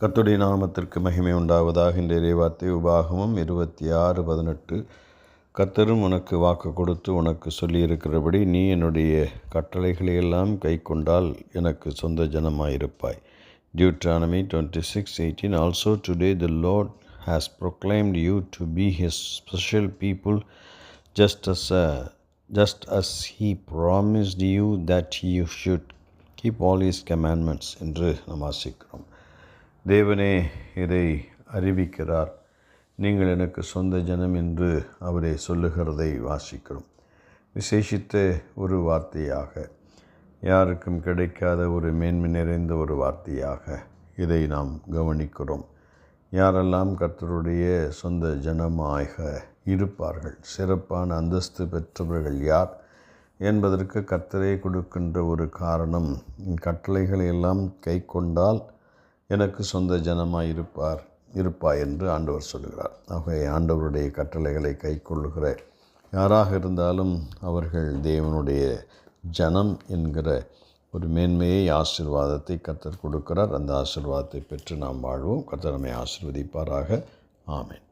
கர்த்தருடைய நாமத்திற்கு மகிமை உண்டாவதாக இந்த இறைவார்த்தை உபாகமும் இருபத்தி ஆறு பதினெட்டு. கர்த்தரும் உனக்கு வாக்கு கொடுத்து உனக்கு சொல்லியிருக்கிறபடி நீ என்னுடைய கட்டளைகளையெல்லாம் கை கொண்டால் எனக்கு சொந்த ஜனமாயிருப்பாய். Deuteronomy twenty six eighteen also today the Lord has proclaimed you to be his special people just as a just as he promised you that you should keep all his commandments என்று நாம் வாசிக்கிறோம். தேவனே இதை அறிவிக்கிறார். நீங்கள் எனக்கு சொந்த ஜனம் என்று அவரே சொல்லுகிறதை வாசிக்கிறோம். விசேஷித்த ஒரு வார்த்தையாக யாருக்கும் கிடைக்காத ஒரு மேன்மை நிறைந்த ஒரு வார்த்தையாக இதை நாம் கவனிக்கிறோம். யாரெல்லாம் கர்த்தருடைய சொந்த ஜனமாக இருப்பார்கள் சிறப்பான அந்தஸ்து பெற்றவர்கள் யார் என்பதற்கு கர்த்தரே கொடுக்கின்ற ஒரு காரணம் கட்டளைகளை எல்லாம் கை கொண்டால் எனக்கு சொந்த ஜனமாக இருப்பார் இருப்பா என்று ஆண்டவர் சொல்கிறார் ஆகவே ஆண்டவருடைய கட்டளைகளை கை கொள்ளுகிற யாராக இருந்தாலும் அவர்கள் தேவனுடைய ஜனம் என்கிற ஒரு மேன்மையை ஆசிர்வாதத்தை கத்தர் கொடுக்கிறார். அந்த ஆசிர்வாதத்தை பெற்று நாம் வாழ்வோம். கத்தர் நம்மை ஆசிர்வதிப்பாராக. ஆமேன்.